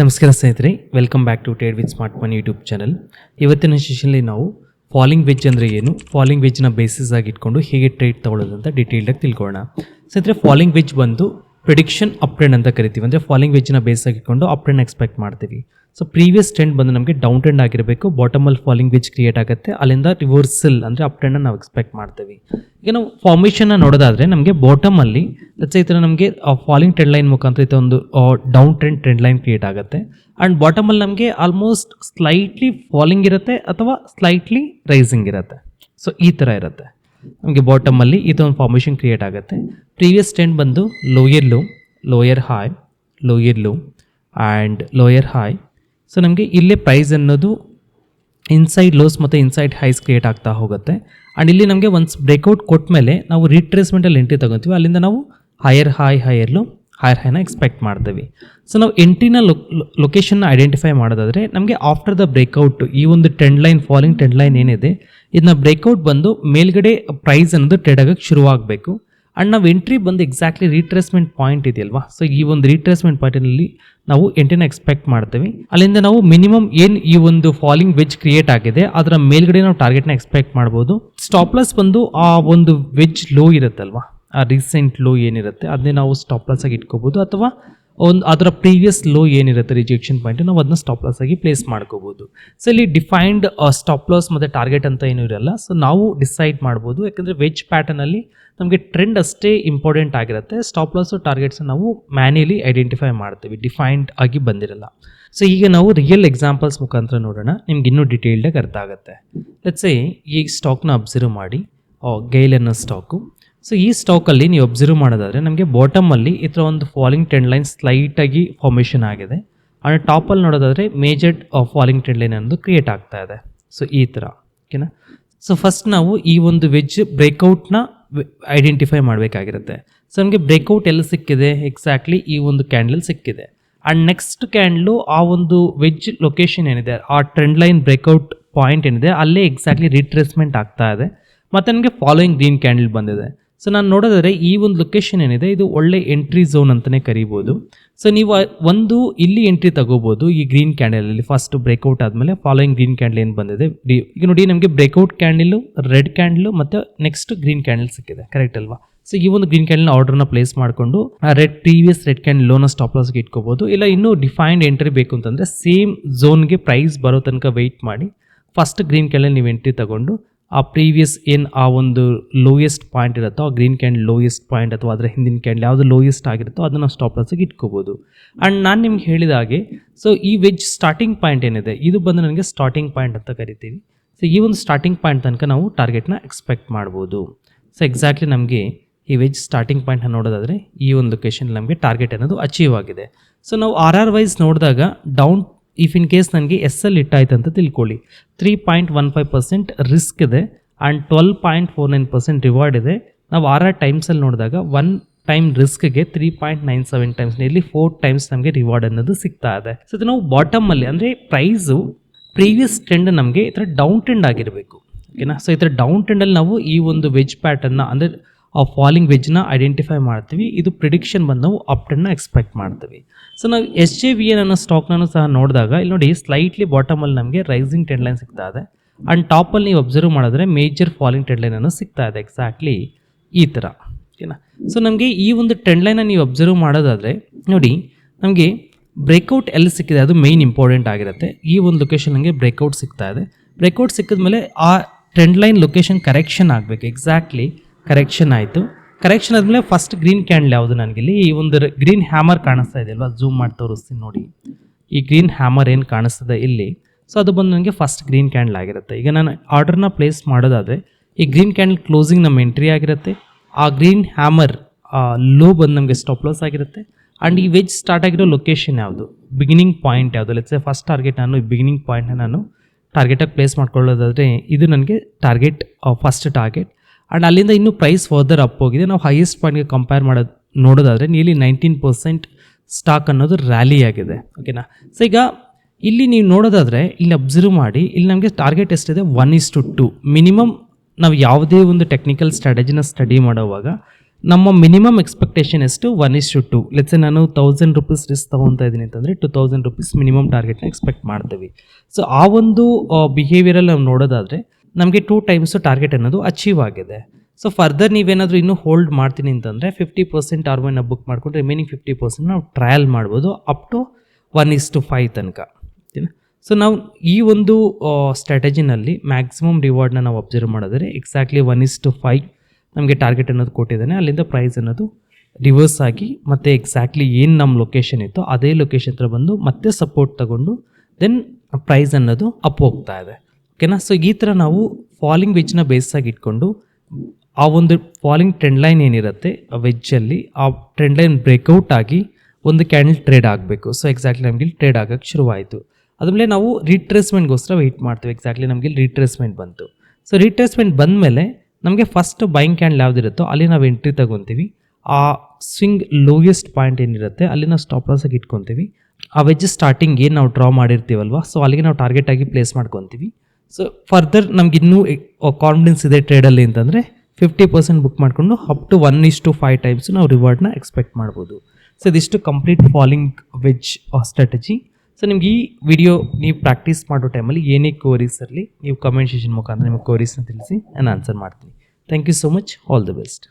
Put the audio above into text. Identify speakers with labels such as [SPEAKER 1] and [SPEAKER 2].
[SPEAKER 1] ನಮಸ್ಕಾರ ಸ್ನೇಹಿತರೆ welcome back to ಟೇಡ್ with smart money YouTube channel ಇವತ್ತಿನ ಸೆಷನ್ಲಿ ನಾವು ಫಾಲಿಂಗ್ ವೆಜ್ ಅಂದರೆ ಏನು? ಫಾಲಿಂಗ್ ವೆಜ್ನ ಬೇಸಿಸ್ ಆಗಿ ಇಟ್ಕೊಂಡು ಹೇಗೆ ಟ್ರೇಡ್ ತೊಗೊಳ್ಳೋದು ಅಂತ ಡೀಟೇಲ್ಡಾಗಿ ತಿಳ್ಕೊಳ್ಳೋಣ. ಸ್ನೇಹಿತರೆ ಫಾಲಿಂಗ್ ವೆಜ್ ಬಂದು ಪ್ರಿಡಿಕ್ಷನ್ ಅಪ್ ಟ್ರೆಂಡ್ ಅಂತ ಕರಿತೀವಿ. ಅಂದರೆ ಫಾಲಿಂಗ್ ವೆಜ್ನ ಬೇಸ್ ಆಗಿಕೊಂಡು ಅಪ್ ಟ್ರೆಂಡ್ ಎಕ್ಸ್ಪೆಕ್ಟ್ ಮಾಡ್ತೀವಿ. ಸೊ ಪ್ರೀವಿಯಸ್ ಟ್ರೆಂಡ್ ಬಂದು ನಮಗೆ ಡೌನ್ ಟ್ರೆಂಡ್ ಆಗಿರಬೇಕು ಬಾಟಮಲ್ಲಿ ಫಾಲಿಂಗ್ ವೆಜ್ ಕ್ರಿಯೇಟ್ ಆಗುತ್ತೆ. ಅಲ್ಲಿಂದ ರಿವರ್ಸಲ್ ಅಂದರೆ ಅಪ್ ಟ್ರೆಂಡನ್ನು ನಾವು ಎಕ್ಸ್ಪೆಕ್ಟ್ ಮಾಡ್ತೀವಿ. ಈಗ ನಾವು ಫಾರ್ಮೇಷನ್ನ ನೋಡೋದಾದರೆ ನಮಗೆ ಬಾಟಮಲ್ಲಿ ಲಚ್ಚ ಈ ಥರ ನಮಗೆ ಫಾಲಿಂಗ್ ಟ್ರೆಂಡ್ ಲೈನ್ ಮುಖಾಂತರ ಈ ಒಂದು down trend trend line create ಆಗುತ್ತೆ. ಆ್ಯಂಡ್ ಬಾಟಮಲ್ಲಿ ನಮಗೆ ಆಲ್ಮೋಸ್ಟ್ ಸ್ಲೈಟ್ಲಿ ಫಾಲಿಂಗ್ ಇರುತ್ತೆ ಅಥವಾ ಸ್ಲೈಟ್ಲಿ ರೈಸಿಂಗ್ ಇರುತ್ತೆ. ಸೊ ಈ ಥರ ಇರುತ್ತೆ. ನಮಗೆ ಬಾಟಮಲ್ಲಿ ಇದೊಂದು ಫಾರ್ಮೇಷನ್ ಕ್ರಿಯೇಟ್ ಆಗುತ್ತೆ. ಪ್ರೀವಿಯಸ್ ಟ್ರೆಂಡ್ ಬಂದು lower low lower high lower low and lower high so ನಮಗೆ ಇಲ್ಲೇ ಪ್ರೈಸ್ ಅನ್ನೋದು ಇನ್ಸೈಡ್ ಲೋಸ್ ಮತ್ತು ಇನ್ಸೈಡ್ ಹೈಸ್ ಕ್ರಿಯೇಟ್ ಆಗ್ತಾ ಹೋಗುತ್ತೆ. ಆ್ಯಂಡ್ ಇಲ್ಲಿ ನಮಗೆ ಒನ್ಸ್ ಬ್ರೇಕ್ಔಟ್ ಕೊಟ್ಟ ಮೇಲೆ ನಾವು ರಿಟ್ರೇಸ್ಮೆಂಟಲ್ಲಿ ಎಂಟ್ರಿ ತಗೊತೀವಿ. ಅಲ್ಲಿಂದ ನಾವು higher high higher low higher ಹೈನ ಎಕ್ಸ್ಪೆಕ್ಟ್ ಮಾಡ್ತೀವಿ. ಸೊ ನಾವು ಎಂಟ್ರಿನ ಲೊಕೇಶನ್ನ ಐಡೆಂಟಿಫೈ ಮಾಡೋದಾದರೆ ನಮಗೆ ಆಫ್ಟರ್ ದ ಬ್ರೇಕ್ಔಟ್ ಈ ಒಂದು trend line falling trend line ಏನಿದೆ ಇದನ್ನ ಬ್ರೇಕ್ಔಟ್ ಬಂದು ಮೇಲ್ಗಡೆ ಪ್ರೈಸ್ ಅನ್ನೋದು ಟ್ರೇಡ್ ಆಗೋಕ್ಕೆ ಶುರುವಾಗಬೇಕು. ಆ್ಯಂಡ್ ನಾವು ಎಂಟ್ರಿ ಬಂದು ಎಕ್ಸಾಕ್ಟ್ಲಿ ರೀಟ್ರೇಸ್ಮೆಂಟ್ ಪಾಯಿಂಟ್ ಇದೆಯಲ್ವಾ? ಸೊ ಈ ಒಂದು ರೀಟ್ರೇಸ್ಮೆಂಟ್ ಪಾಯಿಂಟ್ನಲ್ಲಿ ನಾವು ಎಂಟ್ರಿನ ಎಕ್ಸ್ಪೆಕ್ಟ್ ಮಾಡ್ತೀವಿ. ಅಲ್ಲಿಂದ ನಾವು ಮಿನಿಮಮ್ ಏನು ಈ ಒಂದು ಫಾಲಿಂಗ್ ವೆಜ್ ಕ್ರಿಯೇಟ್ ಆಗಿದೆ, ಅದರ ಮೇಲ್ಗಡೆ ನಾವು ಟಾರ್ಗೆಟ್ನ ಎಕ್ಸ್ಪೆಕ್ಟ್ ಮಾಡ್ಬೋದು. ಸ್ಟಾಪ್ಲಸ್ ಬಂದು ಆ ಒಂದು ವೆಜ್ ಲೋ ಇರುತ್ತಲ್ವಾ? ಆ ರೀಸೆಂಟ್ ಲೋ ಏನಿರುತ್ತೆ ಅದನ್ನೇ ನಾವು ಸ್ಟಾಪ್ಲಸ್ ಆಗಿ ಇಟ್ಕೋಬೋದು. ಅಥವಾ ಒಂದು ಅದರ ಪ್ರೀವಿಯಸ್ ಲೋ ಏನಿರುತ್ತೆ ರಿಜೆಕ್ಷನ್ ಪಾಯಿಂಟ್ ನಾವು ಅದನ್ನ ಸ್ಟಾಪ್ ಲಾಸ್ ಆಗಿ ಪ್ಲೇಸ್ ಮಾಡ್ಕೋಬಹುದು ಸೊ ಇಲ್ಲಿ ಡಿಫೈನ್ಡ್ ಸ್ಟಾಪ್ ಲಾಸ್ ಮತ್ತು ಟಾರ್ಗೆಟ್ ಅಂತ ಏನು ಇರಲ್ಲ. ಸೊ ನಾವು ಡಿಸೈಡ್ ಮಾಡ್ಬೋದು. ಯಾಕಂದರೆ ವೆಜ್ ಪ್ಯಾಟರ್ನಲ್ಲಿ ನಮಗೆ ಟ್ರೆಂಡ್ ಅಷ್ಟೇ ಇಂಪಾರ್ಟೆಂಟ್ ಆಗಿರುತ್ತೆ. ಸ್ಟಾಪ್ ಲಾಸು ಟಾರ್ಗೆಟ್ಸ್ ನಾವು ಮ್ಯಾನ್ಯಲಿ ಐಡೆಂಟಿಫೈ ಮಾಡ್ತೀವಿ. ಡಿಫೈನ್ಡ್ ಆಗಿ ಬಂದಿರಲ್ಲ. ಸೊ ಈಗ ನಾವು ರಿಯಲ್ ಎಕ್ಸಾಂಪಲ್ಸ್ ಮುಖಾಂತರ ನೋಡೋಣ. ನಿಮ್ಗೆ ಇನ್ನೂ ಡೀಟೇಲ್ಡಾಗಿ ಅರ್ಥ ಆಗುತ್ತೆ. ಲೆಟ್ಸ್ ಈ ಸ್ಟಾಕ್ನ ಅಬ್ಸರ್ವ್ ಮಾಡಿ. ಗೈಲ್ ಅನ್ನೋ ಸ್ಟಾಕು ಸೊ ಈ ಸ್ಟಾಕಲ್ಲಿ ನೀವು ಅಬ್ಸರ್ವ್ ಮಾಡೋದಾದರೆ ನಮಗೆ ಬಾಟಮಲ್ಲಿ ಈ ಥರ ಒಂದು ಫಾಲಿಂಗ್ ಟ್ರೆಂಡ್ ಲೈನ್ ಸ್ಲೈಟಾಗಿ ಫಾರ್ಮೇಷನ್ ಆಗಿದೆ. ಆ್ಯಂಡ್ ಟಾಪಲ್ಲಿ ನೋಡೋದಾದರೆ ಮೇಜರ್ ಫಾಲಿಂಗ್ ಟ್ರೆಂಡ್ ಲೈನ್ ಅನ್ನೋದು ಕ್ರಿಯೇಟ್ ಆಗ್ತಾ ಇದೆ. ಸೊ ಈ ಥರ. ಓಕೆನಾ ಸೊ ಫಸ್ಟ್ ನಾವು ಈ ಒಂದು ವೆಜ್ ಬ್ರೇಕೌಟ್ನ ಐಡೆಂಟಿಫೈ ಮಾಡಬೇಕಾಗಿರುತ್ತೆ. ಸೊ ನಮಗೆ ಬ್ರೇಕೌಟ್ ಎಲ್ಲಿ ಸಿಕ್ಕಿದೆ? ಎಕ್ಸಾಕ್ಟ್ಲಿ ಈ ಒಂದು ಕ್ಯಾಂಡಲ್ ಸಿಕ್ಕಿದೆ. ಆ್ಯಂಡ್ ನೆಕ್ಸ್ಟ್ ಕ್ಯಾಂಡ್ಲು ಆ ಒಂದು ವೆಜ್ ಲೊಕೇಶನ್ ಏನಿದೆ? ಆ ಟ್ರೆಂಡ್ ಲೈನ್ ಬ್ರೇಕೌಟ್ ಪಾಯಿಂಟ್ ಏನಿದೆ? ಅಲ್ಲೇ ಎಕ್ಸಾಕ್ಟ್ಲಿ ರಿಟ್ರೇಸ್ಮೆಂಟ್ ಆಗ್ತಾ ಇದೆ. ಮತ್ತು ನನಗೆ ಫಾಲೋಯಿಂಗ್ ಗ್ರೀನ್ ಕ್ಯಾಂಡಲ್ ಬಂದಿದೆ. ಸೊ ನಾನು ನೋಡೋದಾದರೆ ಈ ಒಂದು ಲೊಕೇಶನ್ ಏನಿದೆ, ಇದು ಒಳ್ಳೆ ಎಂಟ್ರಿ ಝೋನ್ ಅಂತಲೇ ಕರಿಬೋದು. ಸೊ ನೀವು ಒಂದು ಇಲ್ಲಿ ಎಂಟ್ರಿ ತಗೋಬೋದು ಈ ಗ್ರೀನ್ ಕ್ಯಾಂಡಲಲ್ಲಿ ಫಸ್ಟ್ ಬ್ರೇಕ್ಔಟ್ ಆದಮೇಲೆ ಫಾಲೋಯಿಂಗ್ ಗ್ರೀನ್ ಕ್ಯಾಂಡಲ್ ಏನು ಬಂದಿದೆ ಈಗ ನೋಡಿ ನಮಗೆ ಬ್ರೇಕ್ಔಟ್ ಕ್ಯಾಂಡಲು ರೆಡ್ ಕ್ಯಾಂಡಲು ಮತ್ತು ನೆಕ್ಸ್ಟ್ ಗ್ರೀನ್ ಕ್ಯಾಂಡಲ್ ಸಿಕ್ಕಿದೆ ಕರೆಕ್ಟ್ ಅಲ್ವಾ? ಸೊ ಈ ಒಂದು ಗ್ರೀನ್ ಕ್ಯಾಂಡಲ್ನ ಆರ್ಡರ್ನ ಪ್ಲೇಸ್ ಮಾಡಿಕೊಂಡು ರೆಡ್ ಪ್ರೀವಿಯಸ್ ರೆಡ್ ಕ್ಯಾಂಡಲ್ ಲೋನ ಸ್ಟಾಪ್ ಲಾಸ್ಗೆ ಇಟ್ಕೋಬೋದು. ಇಲ್ಲ, ಇನ್ನೂ ಡಿಫೈನ್ಡ್ ಎಂಟ್ರಿ ಬೇಕು ಅಂತಂದರೆ ಸೇಮ್ ಝೋನ್ಗೆ ಪ್ರೈಸ್ ಬರೋ ತನಕ ವೆಯ್ಟ್ ಮಾಡಿ. ಫಸ್ಟ್ ಗ್ರೀನ್ ಕ್ಯಾಂಡಲ್ ನೀವು ಎಂಟ್ರಿ ತಗೊಂಡು ಆ ಪ್ರೀವಿಯಸ್ ಏನು ಆ ಒಂದು ಲೋಯೆಸ್ಟ್ ಪಾಯಿಂಟ್ ಇರುತ್ತೋ, ಆ ಗ್ರೀನ್ ಕ್ಯಾಂಡಲ್ ಲೋಯೆಸ್ಟ್ ಪಾಯಿಂಟ್ ಅಥವಾ ಅದರ ಹಿಂದಿನ ಕ್ಯಾಂಡಲ್ ಯಾವುದು ಲೋಯೆಸ್ಟ್ ಆಗಿರುತ್ತೋ ಅದನ್ನು ಸ್ಟಾಪ್ ಲಾಸಿಗೆ ಇಟ್ಕೋಬೋದು. ಆ್ಯಂಡ್ ನಾನು ನಿಮ್ಗೆ ಹೇಳಿದ ಹಾಗೆ ಸೊ ಈ ವೆಜ್ ಸ್ಟಾರ್ಟಿಂಗ್ ಪಾಯಿಂಟ್ ಏನಿದೆ, ಇದು ಬಂದು ನನಗೆ ಸ್ಟಾರ್ಟಿಂಗ್ ಪಾಯಿಂಟ್ ಅಂತ ಕರಿತೀವಿ. ಸೊ ಈ ಒಂದು ಸ್ಟಾರ್ಟಿಂಗ್ ಪಾಯಿಂಟ್ ತನಕ ನಾವು ಟಾರ್ಗೆಟ್ನ ಎಕ್ಸ್ಪೆಕ್ಟ್ ಮಾಡ್ಬೋದು. ಸೊ ಎಕ್ಸಾಕ್ಟ್ಲಿ ನಮಗೆ ಈ ವೆಜ್ ಸ್ಟಾರ್ಟಿಂಗ್ ಪಾಯಿಂಟ್ನ ನೋಡೋದಾದರೆ ಈ ಒಂದು ಲೊಕೇಶನ್ ನಮಗೆ ಟಾರ್ಗೆಟ್ ಅನ್ನೋದು ಅಚೀವ್ ಆಗಿದೆ. ಸೊ ನಾವು ಆರ್ ಆರ್ ವೈಸ್ ನೋಡಿದಾಗ ಡೌನ್ ಇಫ್ ಇನ್ ಕೇಸ್ ನನಗೆ ಎಸ್ ಎಲ್ ಇಟ್ಟಾಯ್ತು ಅಂತ ತಿಳ್ಕೊಳ್ಳಿ. Three point one five percent risk ಇದೆ and twelve point four nine percent reward ಇದೆ. ನಾವು ಆರ್ ಆರ್ ಟೈಮ್ಸಲ್ಲಿ ನೋಡಿದಾಗ ಒನ್ ಟೈಮ್ ರಿಸ್ಕ್ಗೆ ತ್ರೀ ಪಾಯಿಂಟ್ ನೈನ್ ಸೆವೆನ್ ಟೈಮ್ಸ್ನಲ್ಲಿ ಫೋರ್ ಟೈಮ್ಸ್ ನಮಗೆ ರಿವಾರ್ಡ್ ಅನ್ನೋದು ಸಿಗ್ತಾ ಇದೆ. ಸೊ ಇದು ನಾವು ಬಾಟಮಲ್ಲಿ ಅಂದರೆ ಪ್ರೈಸು ಪ್ರೀವಿಯಸ್ ಟ್ರೆಂಡ್ ನಮಗೆ ಈ ಥರ ಡೌನ್ ಟ್ರೆಂಡ್ ಆಗಿರಬೇಕು. ಓಕೆನಾ ಸೊ ಈ ಥರ ಡೌನ್ ಟ್ರೆಂಡಲ್ಲಿ ನಾವು ಈ ಒಂದು ವೆಜ್ ಪ್ಯಾಟರ್ನ ಅಂದರೆ ಆ ಫಾಲಿಂಗ್ ವೆಜ್ನ ಐಡೆಂಟಿಫೈ ಮಾಡ್ತೀವಿ. ಇದು ಪ್ರಿಡಿಕ್ಷನ್ ಬಂದು ನಾವು ಅಪ್ ಟ್ರೆಂಡ್ನ ಎಕ್ಸ್ಪೆಕ್ಟ್ ಮಾಡ್ತೀವಿ. ಸೊ ನಾವು ಎಸ್ ಜೆ ವಿ ಎನ್ ಅನ್ನೋ ಸ್ಟಾಕ್ನೂ ಸಹ ನೋಡಿದಾಗ, ಇಲ್ಲಿ ನೋಡಿ ಸ್ಲೈಟ್ಲಿ ಬಾಟಮಲ್ಲಿ ನಮಗೆ ರೈಸಿಂಗ್ ಟ್ರೆಂಡ್ ಲೈನ್ ಸಿಗ್ತಾ ಇದೆ. ಆ್ಯಂಡ್ ಟಾಪಲ್ಲಿ ನೀವು ಅಬ್ಸರ್ವ್ ಮಾಡಿದ್ರೆ ಮೇಜರ್ ಫಾಲಿಂಗ್ ಟ್ರೆಂಡ್ ಲೈನ್ ಅನ್ನೋ ಸಿಗ್ತಾ ಇದೆ ಎಕ್ಸಾಕ್ಟ್ಲಿ ಈ ಥರ ಓಕೆನಾ? ಸೊ ನಮಗೆ ಈ ಒಂದು ಟ್ರೆಂಡ್ ಲೈನ ನೀವು ಅಬ್ಸರ್ವ್ ಮಾಡೋದಾದರೆ, ನೋಡಿ ನಮಗೆ ಬ್ರೇಕ್ಔಟ್ ಎಲ್ಲಿ ಸಿಕ್ಕಿದೆ, ಅದು ಮೇಯ್ನ್ ಇಂಪಾರ್ಟೆಂಟ್ ಆಗಿರುತ್ತೆ. ಈ ಒಂದು ಲೊಕೇಶನ್ ನನಗೆ ಬ್ರೇಕ್ಔಟ್ ಸಿಗ್ತಾ ಇದೆ. ಬ್ರೇಕ್ಔಟ್ ಸಿಕ್ಕಿದ ಮೇಲೆ ಆ ಟ್ರೆಂಡ್ ಲೈನ್ ಲೊಕೇಶನ್ ಕರೆಕ್ಷನ್ ಆಗಬೇಕು ಎಕ್ಸಾಕ್ಟ್ಲಿ ಕರೆಕ್ಷನ್ ಆಯಿತು. ಕರೆಕ್ಷನ್ ಆದಮೇಲೆ ಫಸ್ಟ್ ಗ್ರೀನ್ ಕ್ಯಾಂಡಲ್ ಯಾವುದು ನನಗಿಲ್ಲಿ? ಈ ಒಂದು ಗ್ರೀನ್ ಹ್ಯಾಮರ್ ಕಾಣಿಸ್ತಾ ಇದೆ ಅಲ್ವಾ? ಝೂಮ್ ಮಾಡಿ ತೋರಿಸ್ತೀನಿ ನೋಡಿ. ಈ ಗ್ರೀನ್ ಹ್ಯಾಮರ್ ಏನು ಕಾಣಿಸ್ತದೆ ಇಲ್ಲಿ? ಸೊ ಅದು ಬಂದು ನನಗೆ ಫಸ್ಟ್ ಗ್ರೀನ್ ಕ್ಯಾಂಡಲ್ ಆಗಿರುತ್ತೆ. ಈಗ ನಾನು ಆರ್ಡರ್ನ ಪ್ಲೇಸ್ ಮಾಡೋದಾದರೆ, ಈ ಗ್ರೀನ್ ಕ್ಯಾಂಡಲ್ ಕ್ಲೋಸಿಂಗ್ ನಮ್ಮ ಎಂಟ್ರಿ ಆಗಿರುತ್ತೆ. ಆ ಗ್ರೀನ್ ಹ್ಯಾಮರ್ ಲೋ ಬಂದು ನಮಗೆ ಸ್ಟಾಪ್ ಲಾಸ್ ಆಗಿರುತ್ತೆ. ಆ್ಯಂಡ್ ಈ ವೆಜ್ ಸ್ಟಾರ್ಟ್ ಆಗಿರೋ ಲೊಕೇಶನ್ ಯಾವುದು? ಬಿಗಿನಿಂಗ್ ಪಾಯಿಂಟ್ ಯಾವುದು? ಲೆಟ್ಸ್ ಫಸ್ಟ್ ಟಾರ್ಗೆಟ್ ನಾನು, ಈ ಬಿಗಿನಿಂಗ್ ಪಾಯಿಂಟ್ನ ನಾನು ಟಾರ್ಗೆಟಾಗಿ ಪ್ಲೇಸ್ ಮಾಡ್ಕೊಳ್ಳೋದಾದರೆ, ಇದು ನನಗೆ ಟಾರ್ಗೆಟ್ ಫಸ್ಟ್ ಟಾರ್ಗೆಟ್ ಆ್ಯಂಡ್ ಅಲ್ಲಿಂದ ಇನ್ನೂ ಪ್ರೈಸ್ ಫರ್ದರ್ ಅಪ್ ಹೋಗಿದೆ. ನಾವು ಹೈಯೆಸ್ಟ್ ಪಾಯಿಂಟ್ಗೆ ಕಂಪೇರ್ ಮಾಡೋದು ನೋಡೋದಾದರೆ ನೀಲಿ ನೈನ್ಟೀನ್ ಪರ್ಸೆಂಟ್ ಸ್ಟಾಕ್ ಅನ್ನೋದು ರ್ಯಾಲಿ ಆಗಿದೆ. ಓಕೆನಾ ಸೊ ಈಗ ಇಲ್ಲಿ ನೀವು ನೋಡೋದಾದರೆ, ಇಲ್ಲಿ ಅಬ್ಸರ್ವ್ ಮಾಡಿ, ಇಲ್ಲಿ ನಮಗೆ ಟಾರ್ಗೆಟ್ ಎಷ್ಟಿದೆ? One is to two minimum ನಾವು ಯಾವುದೇ ಒಂದು ಟೆಕ್ನಿಕಲ್ ಸ್ಟ್ರಾಟಜಿನ ಸ್ಟಡಿ ಮಾಡೋವಾಗ, ನಮ್ಮ ಮಿನಿಮಮ್ ಎಕ್ಸ್ಪೆಕ್ಟೇಷನ್ ಎಷ್ಟು? One is to two let's ನಾನು ತೌಸಂಡ್ ರುಪೀಸ್ ರಿಸ್ಕ್ ತೊಗೊತಾ ಇದ್ದೀನಿ ಅಂತಂದರೆ ಟು ತೌಸಂಡ್ ರುಪೀಸ್ ಮಿನಿಮಮ್ ಟಾರ್ಗೆಟ್ನ ಎಕ್ಸ್ಪೆಕ್ಟ್ ಮಾಡ್ತೀವಿ. ಸೊ ಆ ಒಂದು ಬಿಹೇವಿಯರಲ್ಲಿ ನಾವು ನೋಡೋದಾದರೆ ನಮಗೆ ಟೂ ಟೈಮ್ಸು ಟಾರ್ಗೆಟ್ ಅನ್ನೋದು ಅಚೀವ್ ಆಗಿದೆ. ಸೊ ಫರ್ದರ್ ನೀವೇನಾದರೂ ಇನ್ನೂ ಹೋಲ್ಡ್ ಮಾಡ್ತೀನಿ ಅಂತಂದರೆ ಫಿಫ್ಟಿ ಪರ್ಸೆಂಟ್ ಆರ್ ಒನ್ನ ಬುಕ್ ಮಾಡ್ಕೊಂಡು ರಿಮೈನಿಂಗ್ ಫಿಫ್ಟಿ ಪರ್ಸೆಂಟ್ ನಾವು ಟ್ರಯಲ್ ಮಾಡ್ಬೋದು. Up to one is to five ತನಕ. ಸೊ ನಾವು ಈ ಒಂದು ಸ್ಟ್ರಾಟಜಿನಲ್ಲಿ ಮ್ಯಾಕ್ಸಿಮಮ್ ರಿವಾರ್ಡ್ನ ನಾವು ಅಬ್ಸರ್ವ್ ಮಾಡಿದ್ರೆ exactly one is to five ನಮಗೆ ಟಾರ್ಗೆಟ್ ಅನ್ನೋದು ಕೊಟ್ಟಿದ್ದಾನೆ. ಅಲ್ಲಿಂದ ಪ್ರೈಸ್ ಅನ್ನೋದು ರಿವರ್ಸ್ ಆಗಿ ಮತ್ತೆ ಎಕ್ಸಾಕ್ಟ್ಲಿ ಏನು ನಮ್ಮ ಲೊಕೇಶನ್ ಇತ್ತೋ ಅದೇ ಲೊಕೇಶನ್ ಹತ್ರ ಬಂದು ಮತ್ತೆ ಸಪೋರ್ಟ್ ತಗೊಂಡು ದೆನ್ ಪ್ರೈಸ್ ಅನ್ನೋದು ಅಪ್ ಹೋಗ್ತಾ ಇದೆ. ಓಕೆನಾ? ಸೊ ಈ ಥರ ನಾವು ಫಾಲಿಂಗ್ ವೆಜ್ನ ಬೇಸಾಗಿ ಇಟ್ಕೊಂಡು, ಆ ಒಂದು ಫಾಲಿಂಗ್ ಟ್ರೆಂಡ್ ಲೈನ್ ಏನಿರುತ್ತೆ, ಆ ವೆಜ್ಜಲ್ಲಿ ಆ ಟ್ರೆಂಡ್ ಲೈನ್ ಬ್ರೇಕ್ಔಟ್ ಆಗಿ ಒಂದು ಕ್ಯಾಂಡಲ್ ಟ್ರೇಡ್ ಆಗಬೇಕು. ಸೊ ಎಕ್ಸಾಕ್ಟ್ಲಿ ನಮಗೆ ಟ್ರೇಡ್ ಆಗೋಕ್ಕೆ ಶುರುವಾಯಿತು. ಅದಾದಮೇಲೆ ನಾವು ರಿಟ್ರೇಸ್ಮೆಂಟ್ಗೋಸ್ಕರ ವೆಯ್ಟ್ ಮಾಡ್ತೀವಿ. ಎಕ್ಸಾಕ್ಟ್ಲಿ ನಮಗೆ ರಿಟ್ರೇಸ್ಮೆಂಟ್ ಬಂತು. ಸೊ ರೀಟ್ರೇಸ್ಮೆಂಟ್ ಬಂದಮೇಲೆ ನಮಗೆ ಫಸ್ಟ್ ಬೈಂಗ್ ಕ್ಯಾಂಡಲ್ ಯಾವುದಿರುತ್ತೋ, ಅಲ್ಲಿ ನಾವು ಎಂಟ್ರಿ ತಗೊತೀವಿ. ಆ ಸ್ವಿಂಗ್ ಲೋಯೆಸ್ಟ್ ಪಾಯಿಂಟ್ ಏನಿರುತ್ತೆ, ಅಲ್ಲಿ ನಾವು ಸ್ಟಾಪ್ ಲಾಸಾಗಿ ಇಟ್ಕೊತೀವಿ. ಆ ವೆಜ್ ಸ್ಟಾರ್ಟಿಂಗ್ ಏನು ನಾವು ಡ್ರಾ ಮಾಡಿರ್ತೀವಲ್ವ ಸೊ ಅಲ್ಲಿಗೆ ನಾವು ಟಾರ್ಗೆಟ್ ಆಗಿ ಪ್ಲೇಸ್ ಮಾಡ್ಕೊತೀವಿ. ಸೊ ಫರ್ದರ್ ನಮ್ಗೆ ಇನ್ನೂ ಕಾನ್ಫಿಡೆನ್ಸ್ ಇದೆ ಟ್ರೇಡಲ್ಲಿ ಅಂತಂದರೆ ಫಿಫ್ಟಿ ಪರ್ಸೆಂಟ್ ಬುಕ್ ಮಾಡಿಕೊಂಡು up to one is to five times ನಾವು ರಿವಾರ್ಡ್ನ ಎಕ್ಸ್ಪೆಕ್ಟ್ ಮಾಡ್ಬೋದು. ಸೊ ಇದಿಷ್ಟು complete falling wedge strategy so ನಿಮ್ಗೆ ಈ ವಿಡಿಯೋ ನೀವು ಪ್ರಾಕ್ಟೀಸ್ ಮಾಡೋ ಟೈಮಲ್ಲಿ ಏನೇ ಕೋರೀಸ್ ಇರಲಿ, ನೀವು ಕಮೆಂಟ್ ಸೆಷನ್ ಮುಖಾಂತರ ನಿಮಗೆ ಕೋರೀಸ್ನ ತಿಳಿಸಿ, ನಾನು ಆನ್ಸರ್ ಮಾಡ್ತೀನಿ. Thank you so much all the best